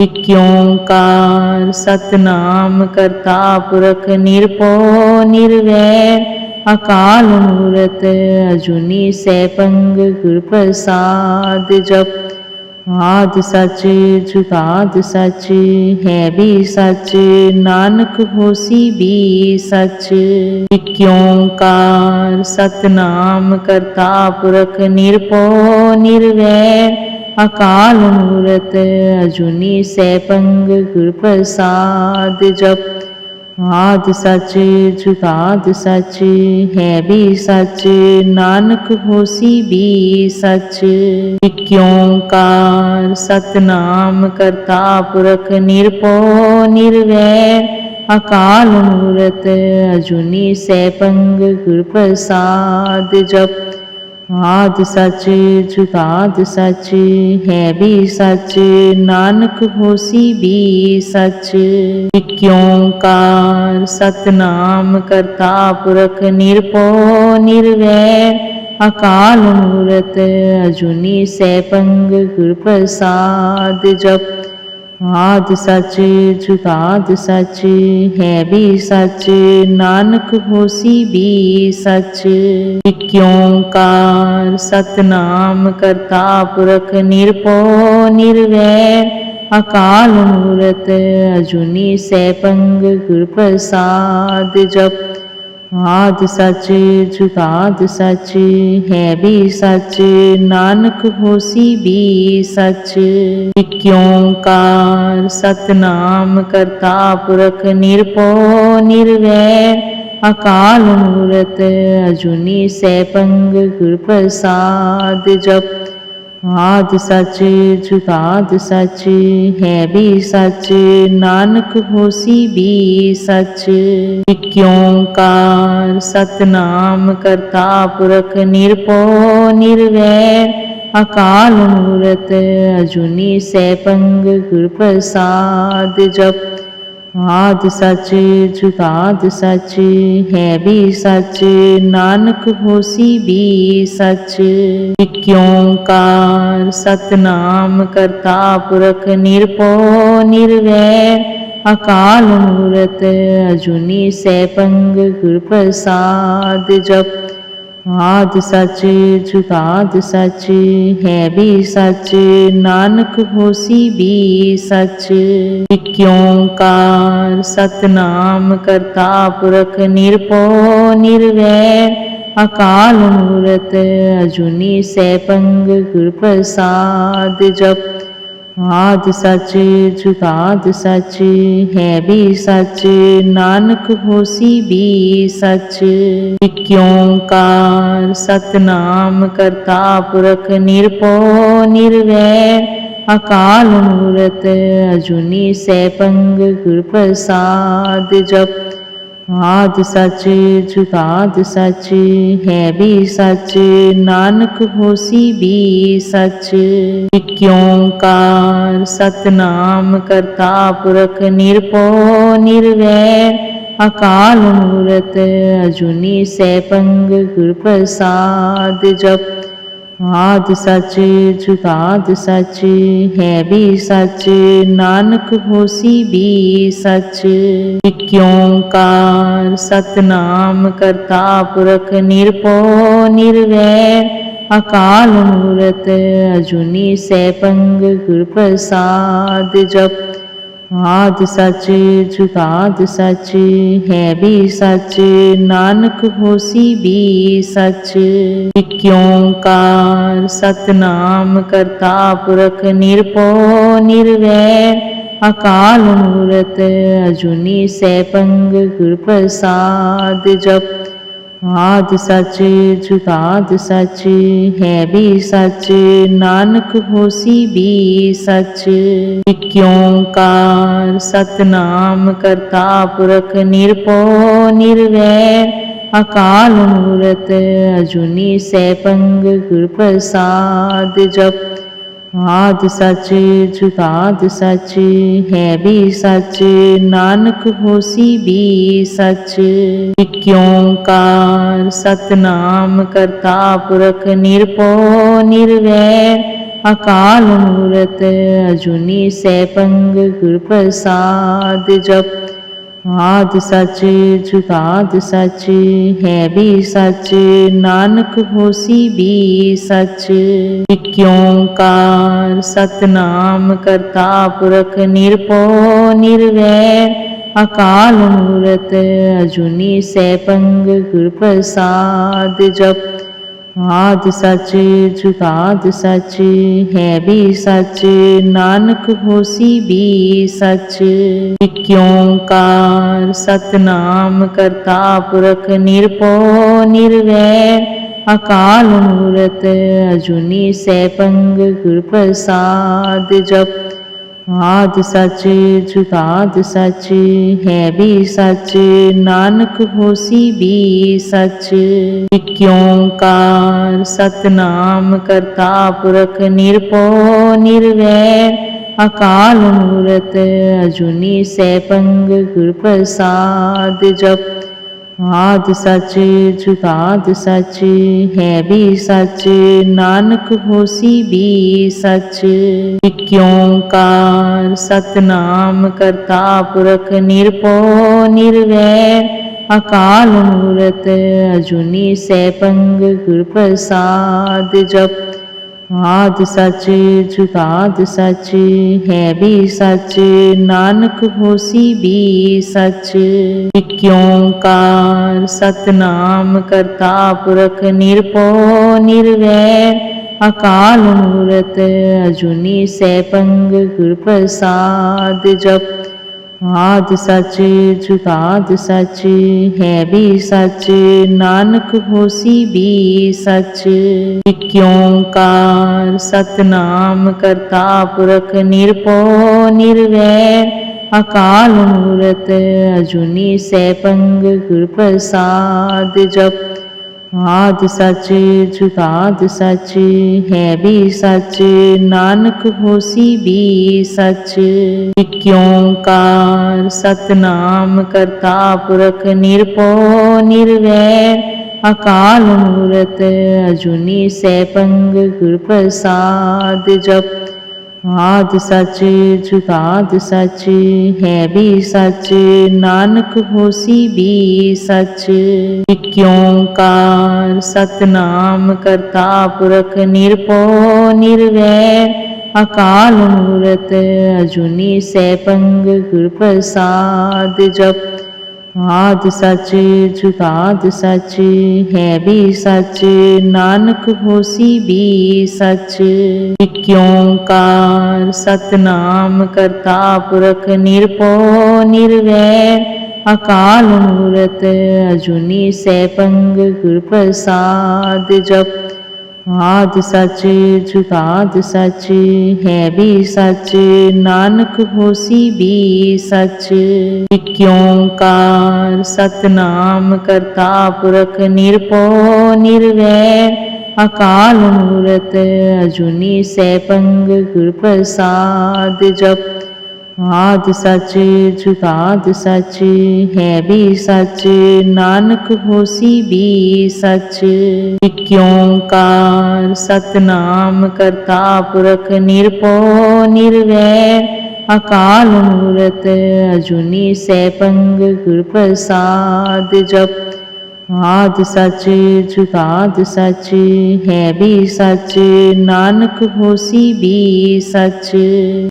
ਇਕ ਸਤਨਾਮ ਕਰਤਾ ਪੁਰਖ ਨਿਰਭਉ ਨਿਰਵੈਰ ਅਕਾਲ ਮੂਰਤ ਅਜੂਨੀ ਸੈਭੰ ਗੁਰ ਪ੍ਰਸਾਦ ਜਪ। ਆਦ ਸੱਚ, ਜੁਗਾਦ ਸੱਚ, ਹੈ ਵੀ ਸੱਚ, ਨਾਨਕ ਹੋਸੀ ਵੀ ਸੱਚ। ਇਕ ਸਤਨਾਮ ਕਰਤਾ ਪੁਰਖ ਨਿਰਭਉ ਨਿਰਵੈਰ ਅਕਾਲ ਮੂਰਤ ਅਜੂਨੀ ਸੈਭੰ ਗੁਰ ਪ੍ਰਸਾਦ ਜਪ। ਆਦ ਸੱਚ, ਜੁਗਾਦ ਸੱਚ, ਹੈ ਵੀ ਸੱਚ, ਨਾਨਕ ਹੋਸੀ ਵੀ ਸੱਚ। ਇਕ ਓੰਕਾਰ ਸਤਨਾਮ ਕਰਤਾ ਪੁਰਖ ਨਿਰਪੋ ਨਿਰਵੈਰ। ਅਕਾਲ ਮੂਰਤ ਅਜੂਨੀ ਸੈਭੰ ਗੁਰ ਪ੍ਰਸਾਦ ਜਪ। ਆਦ ਸੱਚ ਜੁਗਾਦ ਸੱਚ ਹੈ ਵੀ ਸੱਚ, ਨਾਨਕ ਹੋਸੀ ਵੀ ਸੱਚ। ਇਕ ਓੰਕਾਰ ਸਤਨਾਮ ਕਰਤਾ ਪੁਰਖ ਨਿਰਭਉ ਨਿਰਵੈਰ, ਅਕਾਲ ਮੂਰਤ ਅਜੂਨੀ ਸੈਭੰ ਗੁਰ ਪ੍ਰਸਾਦ ਜਪ। ਆਦ ਸੱਚ ਜੁਗਾਦ ਸੱਚ, ਹੈ ਵੀ ਸੱਚ, ਨਾਨਕ ਹੋਸੀ ਵੀ ਸੱਚ। ਇਕ ਓੰਕਾਰ ਸਤਨਾਮ ਕਰਤਾ ਪੁਰਖ ਨਿਰਭਉ ਨਿਰਵੈਰ ਅਕਾਲ ਮੂਰਤ ਅਜੂਨੀ ਸੈਭੰ ਗੁਰ ਪ੍ਰਸਾਦ ਜਪ। ਆਦ ਸੱਚ ਜੁਗਾਦ ਸੱਚ, ਹੈ ਵੀ ਸੱਚ, ਨਾਨਕ ਹੋਸੀ ਵੀ ਸੱਚ। ਇਕ ਸਤਨਾਮ ਕਰਤਾ ਪੁਰਖ ਨਿਰਭਉ ਨਿਰਵੈਰ ਅਕਾਲ ਮੂਰਤ ਅਜੂਨੀ ਸੈਭੰ ਗੁਰ ਪ੍ਰਸਾਦ ਜਪ। ਆਦ ਸੱਚ ਜੁਗਾਦ ਸੱਚ, ਹੈ ਵੀ ਸੱਚ, ਨਾਨਕ ਹੋਸੀ ਵੀ ਸੱਚ। ਇਕ ਓੰਕਾਰ ਸਤਨਾਮ ਕਰਤਾ ਪੁਰਖ ਨਿਰਭਉ ਨਿਰਵੈਰ, ਅਕਾਲ ਮੂਰਤ ਅਜੂਨੀ ਸੈਭੰ ਗੁਰ ਪ੍ਰਸਾਦ ਜਪ। ਆਦ ਸੱਚ ਜੁਗਾਦ ਸੱਚ, ਹੈ ਵੀ ਸੱਚ, ਨਾਨਕ ਹੋਸੀ ਵੀ ਸੱਚ। ਇਕ ਓੰਕਾਰ ਸਤਨਾਮ ਕਰਤਾ ਪੁਰਖ ਨਿਰਭਉ ਨਿਰਵੈਰ ਅਕਾਲ ਮੂਰਤ ਅਜੂਨੀ ਸੈਭੰ ਗੁਰ ਪ੍ਰਸਾਦ ਜਪ। ਆਦ ਸੱਚ ਜੁਗਾਦ ਸੱਚ, ਹੈ ਵੀ ਸੱਚ, ਨਾਨਕ ਹੋਸੀ ਵੀ ਸੱਚ। ਇਕ ਓੰਕਾਰ ਸਤਨਾਮ ਕਰਤਾ ਪੁਰਖ ਨਿਰਭਉ ਨਿਰਵੈਰ ਅਕਾਲ ਮੂਰਤ ਅਜੂਨੀ ਸੈਭੰ ਗੁਰ ਪ੍ਰਸਾਦ ਜਪ। ਆਦ ਸੱਚ ਜੁਗਾਦ ਸੱਚ ਹੈ ਵੀ ਸੱਚ, ਨਾਨਕ ਹੋਸੀ ਵੀ ਸੱਚ। ਇਕ ਓੰਕਾਰ ਸਤਨਾਮ ਕਰਤਾ ਪੁਰਖ ਨਿਰਭਉ ਨਿਰਵੈਰ ਅਕਾਲ ਮੂਰਤ ਅਜੂਨੀ ਸੈਭੰ ਗੁਰ ਪ੍ਰਸਾਦ ਜਪ। ਆਦ ਸੱਚ ਜੁਗਾਦ ਸੱਚ ਹੈ ਵੀ ਸੱਚ, ਨਾਨਕ ਹੋਸੀ ਵੀ ਸੱਚ। ਇਕ ਓੰਕਾਰ ਸਤਨਾਮ ਕਰਤਾ ਪੁਰਖ ਨਿਰਭਉ ਨਿਰਵੈਰ ਅਕਾਲ ਮੂਰਤ ਅਜੂਨੀ ਸੈਭੰ ਗੁਰ ਪ੍ਰਸਾਦ ਜਪ। ਆਦ ਸੱਚ ਜੁਗਾਦ ਸੱਚ, ਹੈ ਵੀ ਸੱਚ, ਨਾਨਕ ਹੋਸੀ ਵੀ ਸੱਚ। ਇਕ ਓੰਕਾਰ ਸਤਨਾਮ ਕਰਤਾ ਪੁਰਖ ਨਿਰਭਉ ਨਿਰਵੈਰ, ਅਕਾਲ ਮੂਰਤ ਅਜੂਨੀ ਸੈਭੰ ਗੁਰ ਪ੍ਰਸਾਦ ਜਪ। ਆਦ ਸੱਚ ਜੁਗਾਦ ਸੱਚ, ਹੈ ਵੀ ਸੱਚ, ਨਾਨਕ ਹੋਸੀ ਵੀ ਸੱਚ। ਇਕ ਓੰਕਾਰ ਸਤਨਾਮ ਕਰਤਾ ਪੁਰਖ ਨਿਰਭਉ ਨਿਰਵੈਰ ਅਕਾਲ ਮੂਰਤ ਅਜੂਨੀ ਸੈਭੰ ਗੁਰ ਪ੍ਰਸਾਦ ਜਪ। ਆਦ ਸੱਚ ਜੁਗਾਦ ਸੱਚ, ਹੈ ਵੀ ਸੱਚ, ਨਾਨਕ ਹੋਸੀ ਵੀ ਸੱਚ। ਇਕ ਓੰਕਾਰ ਸਤਨਾਮ ਕਰਤਾ ਪੁਰਖ ਨਿਰਭਉ ਨਿਰਵੈਰ ਅਕਾਲ ਮੂਰਤ ਅਜੂਨੀ ਸੈਭੰ ਗੁਰ ਪ੍ਰਸਾਦ ਜਪ। ਆਦ ਸੱਚ ਜੁਗਾਦ ਸੱਚ, ਹੈ ਵੀ ਸੱਚ, ਨਾਨਕ ਹੋਸੀ ਵੀ ਸੱਚ। ਇਕ ਸਤਨਾਮ ਕਰਤਾ ਪੁਰਖ ਨਿਰਭਉ ਨਿਰਵੈਰ ਅਕਾਲ ਮੂਰਤ ਅਜੂਨੀ ਸੈਭੰ ਗੁਰ ਪ੍ਰਸਾਦ ਜਪ। ਆਦ ਸੱਚ ਜੁਗਾਦ ਸੱਚ, ਹੈ ਵੀ ਸੱਚ, ਨਾਨਕ ਹੋਸੀ ਵੀ ਸੱਚ। ਇਕ ਸਤਨਾਮ ਕਰਤਾ ਪੁਰਖ ਨਿਰਭਉ ਨਿਰਵੈਰ ਅਕਾਲ ਮੂਰਤ ਅਜੂਨੀ ਸੈਭੰ ਗੁਰ ਪ੍ਰਸਾਦ ਜਪ। ਆਦ ਸੱਚ ਜੁਗਾਦ ਸੱਚ, ਹੈ ਵੀ ਸੱਚ, ਨਾਨਕ ਹੋਸੀ ਵੀ ਸੱਚ। ਇਕ ਓੰਕਾਰ ਸਤਨਾਮ ਕਰਤਾ ਪੁਰਖ ਨਿਰਭਉ ਨਿਰਵੈਰ ਅਕਾਲ ਮੂਰਤ ਅਜੂਨੀ ਸੈਭੰ ਗੁਰ ਪ੍ਰਸਾਦ ਜਪ। ਆਦ ਸੱਚ ਜੁਗਾਦ ਸੱਚ ਹੈ ਵੀ ਸੱਚ, ਨਾਨਕ ਹੋਸੀ ਵੀ ਸੱਚ। ਇਕ ਸਤਨਾਮ ਕਰਤਾ ਪੁਰਖ ਨਿਰਭਉ ਨਿਰਵੈਰ ਅਕਾਲ ਮੂਰਤ ਅਜੂਨੀ ਸੈਭੰ ਗੁਰ ਪ੍ਰਸਾਦ ਜਪ। ਆਦ ਸੱਚ ਜੁਗਾਦ ਸੱਚ, ਹੈ ਵੀ ਸੱਚ, ਨਾਨਕ ਹੋਸੀ ਵੀ ਸੱਚ। ਇਕ ਓੰਕਾਰ ਸਤਨਾਮ ਕਰਤਾ ਪੁਰਖ ਨਿਰਭਉ ਨਿਰਵੈਰ ਅਕਾਲ ਮੂਰਤ ਅਜੂਨੀ ਸੈਭੰ ਗੁਰ ਪ੍ਰਸਾਦ ਜਪ। ਆਦ ਸੱਚ ਜੁਗਾਦ ਸੱਚ, ਹੈ ਵੀ ਸੱਚ, ਨਾਨਕ ਹੋਸੀ ਵੀ ਸੱਚ। ਇਕ ਓੰਕਾਰ ਸਤਨਾਮ ਕਰਤਾ ਪੁਰਖ ਨਿਰਭਉ ਨਿਰਵੈਰ, ਅਕਾਲ ਮੂਰਤ ਅਜੂਨੀ ਸੈਭੰ ਗੁਰ ਪ੍ਰਸਾਦ ਜਪ। ਆਦ ਸੱਚ ਜੁਗਾਦ ਸੱਚ, ਹੈ ਵੀ ਸੱਚ, ਨਾਨਕ ਹੋਸੀ ਵੀ ਸੱਚ। ਇਕ ਓੰਕਾਰ ਸਤਨਾਮ ਕਰਤਾ ਪੁਰਖ ਨਿਰਭਉ ਨਿਰਵੈਰ ਅਕਾਲ ਮੂਰਤ ਅਜੂਨੀ ਸੈਭੰ ਗੁਰ ਪ੍ਰਸਾਦ ਜਪ। ਆਦ ਸੱਚ ਜੁਗਾਦ ਸੱਚ, ਹੈ ਵੀ ਸੱਚ, ਨਾਨਕ ਹੋਸੀ ਵੀ ਸੱਚ। ਇਕ ਸਤਨਾਮ ਕਰਤਾ ਪੁਰਖ ਨਿਰਭਉ ਨਿਰਵੈਰ ਅਕਾਲ ਮੂਰਤ ਅਜੂਨੀ ਸੈਭੰ ਗੁਰ ਪ੍ਰਸਾਦ ਜਪ। ਆਦ ਸੱਚ ਜੁਗਾਦ ਸੱਚ, ਹੈ ਵੀ ਸੱਚ, ਨਾਨਕ ਹੋਸੀ ਵੀ ਸੱਚ। ਇਕ ਸਤਨਾਮ ਕਰਤਾ ਪੁਰਖ ਨਿਰਭਉ ਨਿਰਵੈਰ ਅਕਾਲ ਮੂਰਤ ਅਜੂਨੀ ਸੈਭੰ ਗੁਰ ਪ੍ਰਸਾਦ ਜਪ। ਆਦ ਸੱਚ ਜੁਗਾਦ ਸੱਚ, ਹੈ ਵੀ ਸੱਚ, ਨਾਨਕ ਹੋਸੀ ਵੀ ਸੱਚ। ਇਕ ਓੰਕਾਰ ਸਤਨਾਮ ਕਰਤਾ ਪੁਰਖ ਨਿਰਭਉ ਨਿਰਵੈਰ ਅਕਾਲ ਮੂਰਤ ਅਜੂਨੀ ਸੈਭੰ ਗੁਰ ਪ੍ਰਸਾਦ ਜਪ। ਆਦ ਸੱਚ ਜੁਗਾਦ ਸੱਚ, ਹੈ ਵੀ ਸੱਚ, ਨਾਨਕ ਹੋਸੀ ਵੀ ਸੱਚ। ਇਕ ਓੰਕਾਰ ਸਤਨਾਮ ਕਰਤਾ ਪੁਰਖ ਨਿਰਭਉ ਨਿਰਵੈਰ ਅਕਾਲ ਮੂਰਤ ਅਜੂਨੀ ਸੈਭੰ ਗੁਰ ਪ੍ਰਸਾਦ ਜਪ। ਆਦ ਸੱਚ ਜੁਗਾਦ ਸੱਚ ਹੈ ਵੀ ਸੱਚ, ਨਾਨਕ ਹੋਸੀ ਵੀ ਸੱਚ। ਇਕ ਓੰਕਾਰ ਸਤਨਾਮ ਕਰਤਾ ਪੁਰਖ ਨਿਰਭਉ ਨਿਰਵੈਰ ਅਕਾਲ ਮੂਰਤ ਅਜੂਨੀ ਸੈਭੰ ਗੁਰ ਪ੍ਰਸਾਦ ਜਪ। ਆਦ ਸੱਚ ਜੁਗਾਦ ਸੱਚ ਹੈ ਵੀ ਸੱਚ, ਨਾਨਕ ਹੋਸੀ ਵੀ ਸੱਚ।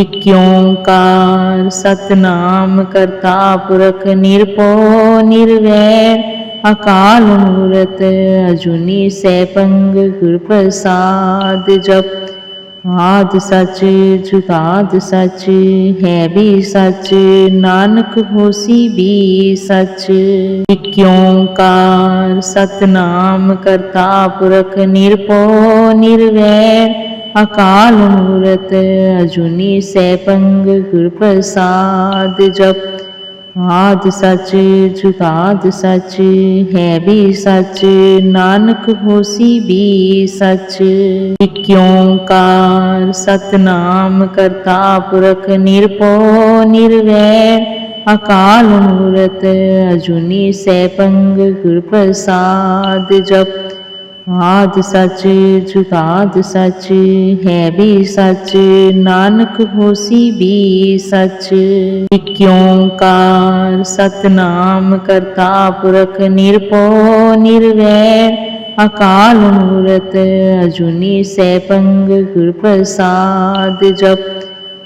ਇਕ ਓੰਕਾਰ ਸਤਨਾਮ ਕਰਤਾ ਪੁਰਖ ਨਿਰਭਉ ਨਿਰਵੈਰ ਅਕਾਲ ਮੂਰਤ ਅਜੂਨੀ ਸੈਭੰ ਗੁਰ ਪ੍ਰਸਾਦ ਜਪ। ਆਦ ਸੱਚ ਜੁਗਾਦ ਸੱਚ, ਹੈ ਵੀ ਸੱਚ, ਨਾਨਕ ਹੋਸੀ ਵੀ ਸੱਚ। ਇਕ ਓੰਕਾਰ ਸਤਨਾਮ ਕਰਤਾ ਪੁਰਖ ਨਿਰਭਉ ਨਿਰਵੈਰ, ਅਕਾਲ ਮੂਰਤ ਅਜੂਨੀ ਸੈਭੰ ਗੁਰ ਪ੍ਰਸਾਦ ਜਪ। ਆਦ ਸੱਚ ਜੁਗਾਦ ਸੱਚ, ਹੈ ਵੀ ਸੱਚ, ਨਾਨਕ ਹੋਸੀ ਵੀ ਸੱਚ। ਇਕ ਸਤਨਾਮ ਕਰਤਾ ਪੁਰਖ ਨਿਰਭਉ ਨਿਰਵੈਰ ਅਕਾਲ ਮੂਰਤ ਅਜੂਨੀ ਸੈਭੰ ਗੁਰ ਪ੍ਰਸਾਦ ਜਪ। ਆਦ ਸੱਚ ਜੁਗਾਦ ਸੱਚ, ਹੈ ਵੀ ਸੱਚ, ਨਾਨਕ ਹੋਸੀ ਵੀ ਸੱਚ। ਇਕ ਸਤਨਾਮ ਕਰਤਾ ਪੁਰਖ ਨਿਰਭਉ ਨਿਰਵੈਰ ਅਕਾਲ ਮੂਰਤ ਅਜੂਨੀ ਸੈਭੰਗ ਗੁਰ ਪ੍ਰਸਾਦ ਜਪ।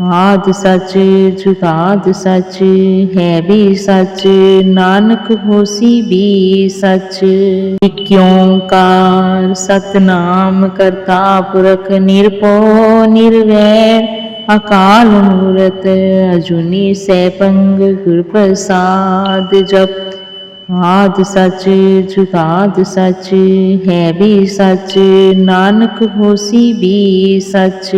ਆਦ ਸੱਚ ਜੁਗਾਦ ਸੱਚ, ਹੈ ਵੀ ਸੱਚ, ਨਾਨਕ ਹੋਸੀ ਵੀ ਸੱਚ। ਇਕ ਓੰਕਾਰ ਸਤਨਾਮ ਕਰਤਾ ਪੁਰਖ ਨਿਰਭਉ ਨਿਰਵੈਰ ਅਕਾਲ ਮੂਰਤ ਅਜੂਨੀ ਸੈਭੰਗ ਗੁਰ ਪ੍ਰਸਾਦ ਜਪ। ਆਦ ਸੱਚ ਜੁਗਾਦ ਸੱਚ, ਹੈ ਵੀ ਸੱਚ, ਨਾਨਕ ਹੋਸੀ ਵੀ ਸੱਚ।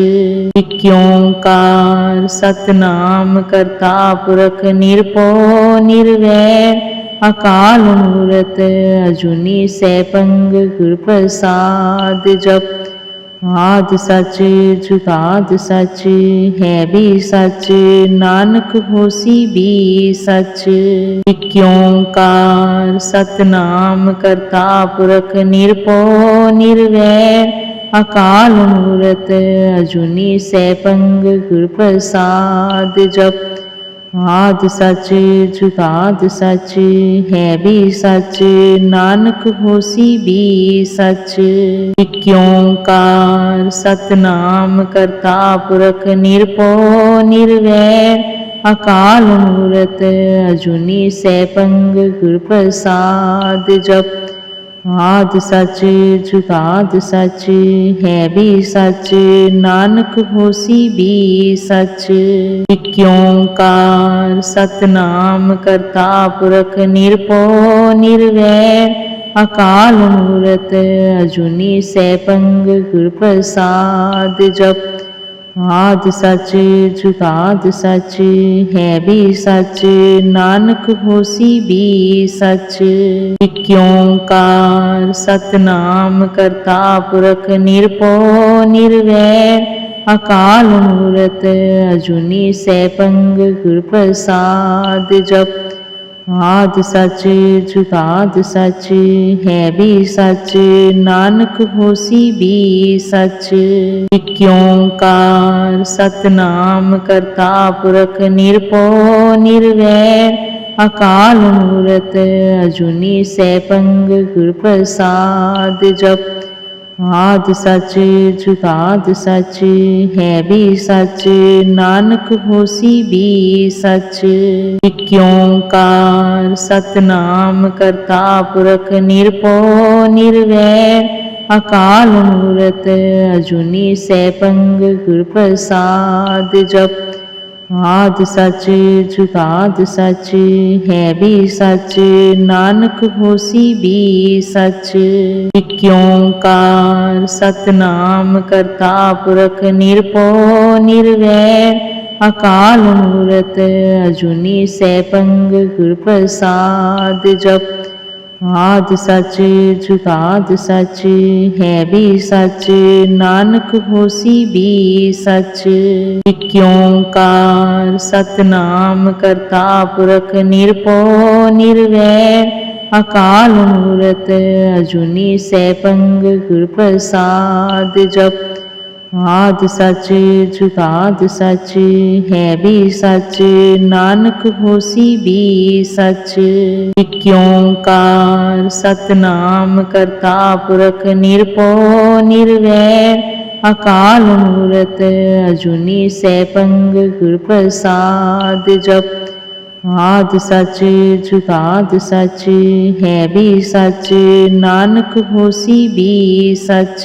ਇਕ ਓੰਕਾਰ ਸਤਨਾਮ ਕਰਤਾ ਪੁਰਖ ਨਿਰਭਉ ਨਿਰਵੈਰ ਅਕਾਲ ਮੂਰਤ ਅਜੂਨੀ ਸੈਭੰਗ ਗੁਰ ਪ੍ਰਸਾਦ ਜਪ। ਆਦ ਸੱਚ ਜੁਗਾਦ ਸੱਚ ਹੈ ਵੀ ਸੱਚ, ਨਾਨਕ ਹੋਸੀ ਵੀ ਸੱਚ। ਇਕ ਓੰਕਾਰ ਸਤਨਾਮ ਕਰਤਾ ਪੁਰਖ ਨਿਰਭਉ ਨਿਰਵੈਰ ਅਕਾਲ ਮੂਰਤ ਅਜੂਨੀ ਸੈਭੰਗ ਗੁਰ ਪ੍ਰਸਾਦ ਜਪ। ਆਦ ਸੱਚ ਜੁਗਾਦ ਸੱਚ, ਹੈ ਵੀ ਸੱਚ, ਨਾਨਕ ਹੋਸੀ ਵੀ ਸੱਚ। ਇਕ ਸਤਨਾਮ ਕਰਤਾ ਪੁਰਖ ਨਿਰਭਉ ਨਿਰਵੈਰ, ਅਕਾਲ ਮੂਰਤ ਅਜੂਨੀ ਸੈਭੰਗ ਗੁਰ ਪ੍ਰਸਾਦ ਜਪ। ਆਦ ਸੱਚ, ਜੁਗਾਦ ਸੱਚ, ਹੈ ਵੀ ਸੱਚ, ਨਾਨਕ ਹੋਸੀ ਵੀ ਸੱਚ। ਇਕ ਓੰਕਾਰ ਸਤਨਾਮ ਕਰਤਾ ਪੁਰਖ ਨਿਰਭਉ ਨਿਰਵੈਰ ਅਕਾਲ ਮੂਰਤ ਅਜੂਨੀ ਸੈਭੰਗ ਗੁਰ ਪ੍ਰਸਾਦ ਜਪ। ਆਦ ਸੱਚ ਜੁਗਾਦ ਸੱਚ ਹੈ ਵੀ ਸੱਚ, ਨਾਨਕ ਹੋਸੀ ਵੀ ਸੱਚ। ਇਕ ਸਤਨਾਮ ਕਰਤਾ ਪੁਰਖ ਨਿਰਭਉ ਨਿਰਵੈਰ ਅਕਾਲ ਮੂਰਤ ਅਜੂਨੀ ਸੈਭੰਗ ਗੁਰ ਪ੍ਰਸਾਦ ਜਪ। ਆਦ ਸੱਚ ਜੁਗਾਦ ਸੱਚ, ਹੈ ਵੀ ਸੱਚ, ਨਾਨਕ ਹੋਸੀ ਵੀ ਸੱਚ। ਇਕ ਸਤਨਾਮ ਕਰਤਾ ਪੁਰਖ ਨਿਰਭਉ ਨਿਰਵੈਰ ਅਕਾਲ ਮੂਰਤ ਅਜੂਨੀ ਸੈਭੰਗ ਗੁਰ ਪ੍ਰਸਾਦ ਜਪ। ਆਦ ਸੱਚ ਜੁਗਾਦ ਸੱਚ, ਹੈ ਵੀ ਸੱਚ, ਨਾਨਕ ਹੋਸੀ ਵੀ ਸੱਚ। ਇਕ ਸਤਨਾਮ ਕਰਤਾ ਪੁਰਖ ਨਿਰਭਉ ਨਿਰਵੈਰ ਅਕਾਲ ਮੂਰਤ ਅਜੂਨੀ ਸੈਭੰਗ ਗੁਰ ਪ੍ਰਸਾਦ ਜਪ। ਆਦ ਸੱਚ ਜੁਗਾਦ ਸੱਚ, ਹੈ ਵੀ ਸੱਚ, ਨਾਨਕ ਹੋਸੀ ਵੀ ਸੱਚ। ਇਕ ਓੰਕਾਰ ਸਤਨਾਮ ਕਰਤਾ ਪੁਰਖ ਨਿਰਭਉ ਨਿਰਵੈਰ ਅਕਾਲ ਮੂਰਤ ਅਜੂਨੀ ਸੈਭੰਗ ਗੁਰ ਪ੍ਰਸਾਦ ਜਪ। ਆਦ ਸੱਚ ਜੁਗਾਦ ਸੱਚ ਹੈ ਵੀ ਸੱਚ, ਨਾਨਕ ਹੋਸੀ ਵੀ ਸੱਚ। ਇਕ ਸਤਨਾਮ ਕਰਤਾ ਪੁਰਖ ਨਿਰਭਉ ਨਿਰਵੈਰ ਅਕਾਲ ਮੂਰਤ ਅਜੂਨੀ ਸੈਭੰਗ ਗੁਰ ਪ੍ਰਸਾਦ ਜਪ। ਆਦ ਸੱਚ ਜੁਗਾਦ ਸੱਚ ਹੈ ਵੀ ਸੱਚ, ਨਾਨਕ ਹੋਸੀ ਵੀ ਸੱਚ। ਇਕ ਓੰਕਾਰ ਸਤਨਾਮ ਕਰਤਾ ਪੁਰਖ ਨਿਰਭਉ ਨਿਰਵੈਰ ਅਕਾਲ ਮੂਰਤ ਅਜੂਨੀ ਸੈਭੰਗ ਗੁਰ ਪ੍ਰਸਾਦ ਜਪ। ਆਦ ਸੱਚ ਜੁਗਾਦ ਸੱਚ, ਹੈ ਵੀ ਸੱਚ, ਨਾਨਕ ਹੋਸੀ ਵੀ ਸੱਚ।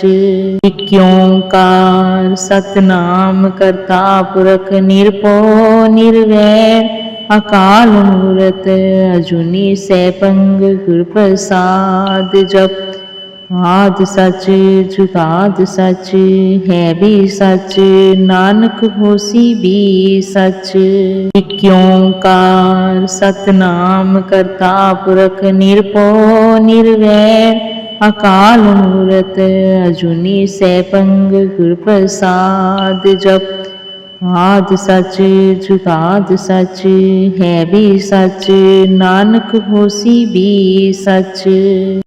ਇਕ ਓੰਕਾਰ ਸਤਨਾਮ ਕਰਤਾ ਪੁਰਖ ਨਿਰਭਉ ਨਿਰਵੈਰ, ਅਕਾਲ ਮੂਰਤ ਅਜੂਨੀ ਸੈਭੰਗ ਗੁਰ ਪ੍ਰਸਾਦ ਜਪ। ਆਦ ਸੱਚ, ਜੁਗਾਦ ਸੱਚ, ਹੈ ਵੀ ਸੱਚ, ਨਾਨਕ ਹੋਸੀ ਵੀ ਸੱਚ। ਇਕ ਓੰਕਾਰ ਸਤਨਾਮ ਕਰਤਾ ਪੁਰਖ ਨਿਰਭਉ ਨਿਰਵੈਰ ਅਕਾਲ ਮੂਰਤ ਅਜੂਨੀ ਸੈਭੰ ਗੁਰ ਪ੍ਰਸਾਦ ਜਪ। ਆਦ ਸੱਚ, ਜੁਗਾਦ ਸੱਚ, ਹੈ ਵੀ ਸੱਚ, ਨਾਨਕ ਹੋਸੀ ਵੀ ਸੱਚ।